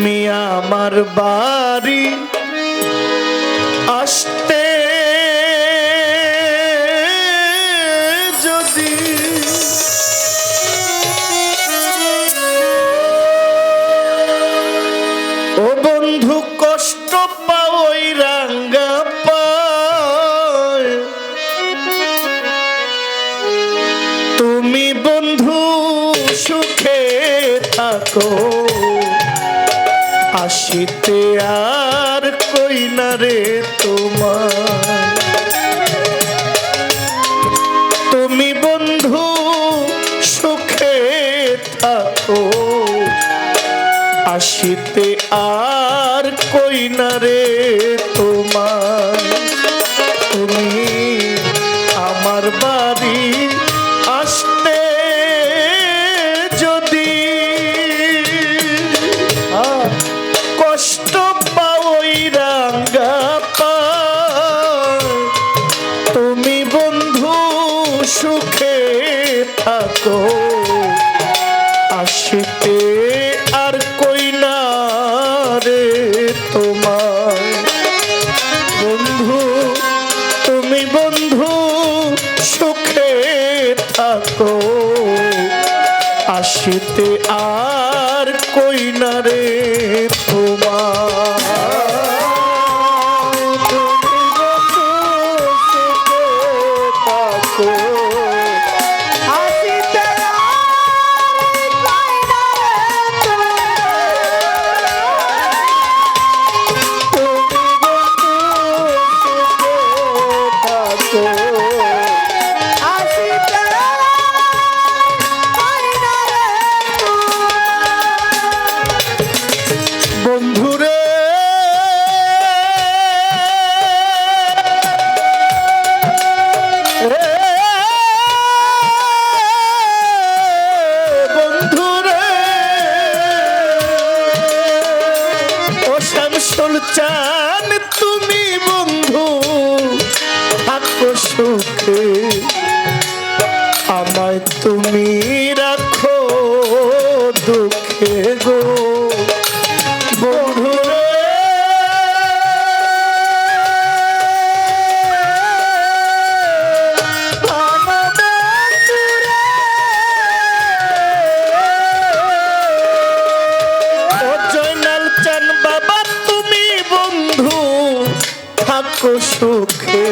তুমি আমার বাড়ি আসতে যদি ও বন্ধু, কষ্ট পাওই রাঙ্গা পায়। তুমি বন্ধু, সুখে থাকো। শীতে আর কই না রে তোমার? তুমি বন্ধু সুখে থাকো আসিতে আর কই না রে C'était চান তুমি বন্ধু থাকো সুখে আমায় তুমি রাখো দুঃখে। থাকো সুখে।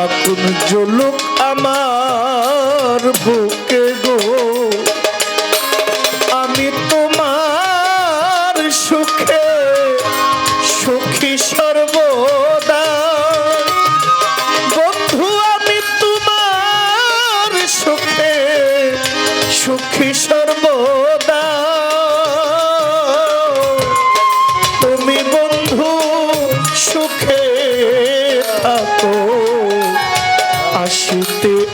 আগুন জ্বলুক আমার বুক।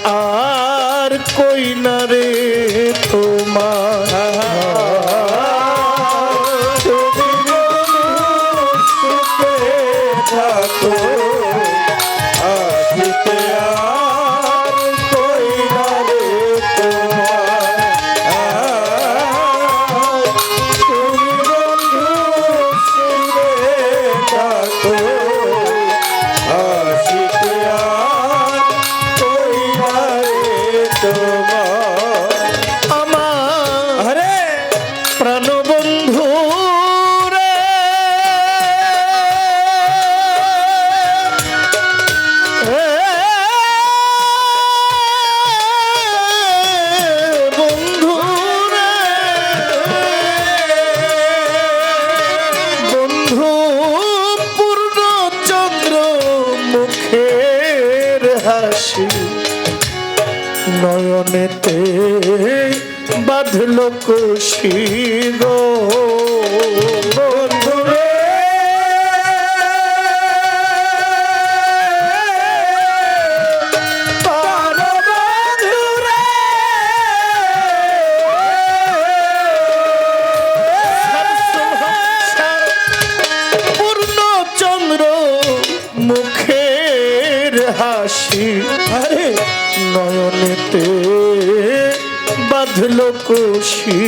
আর কই না রে তোমার? প্রাণেতে বাঁধল কুশি গো। হাসি আরে নয়নেতে বাঁধল কোশি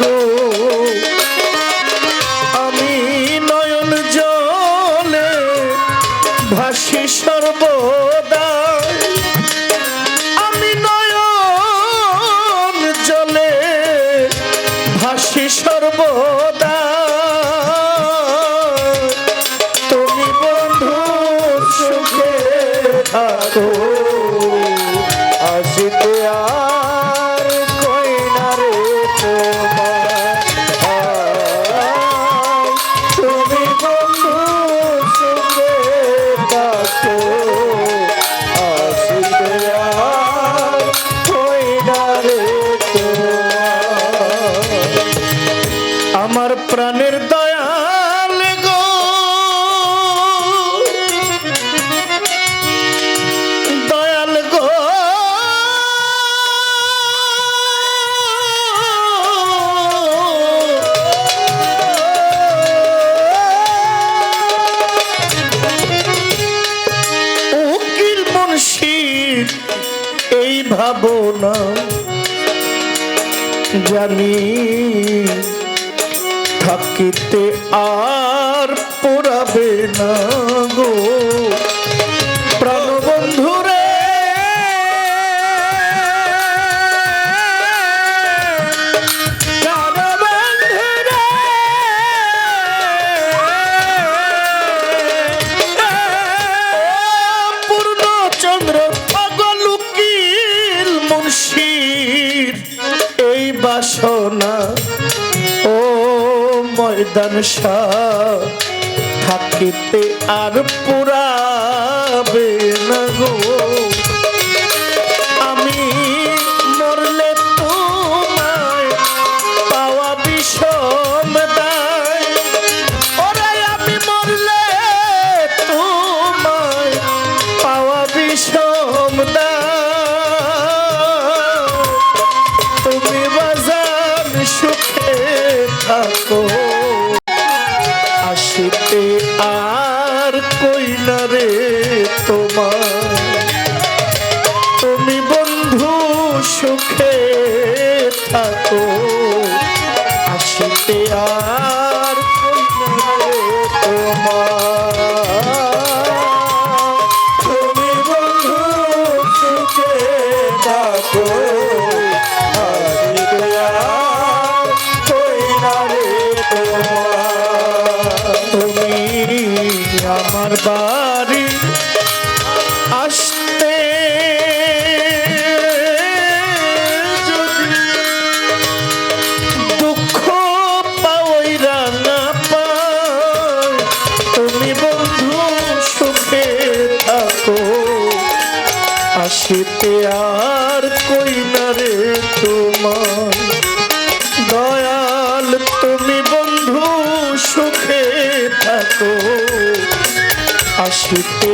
গো। আমি নয়ন জলে ভাসি সর্ব সর্বদ। ভাবো না জানি থাকিতে আর পড়াবে না গো। বাসনা। ও ময়দান শাহ থাকিতে আর পুরাবে না গো। আর কইলা রে তোমার? তুমি বন্ধু সুখে থাকো আসিতে আর দরবার Thank you.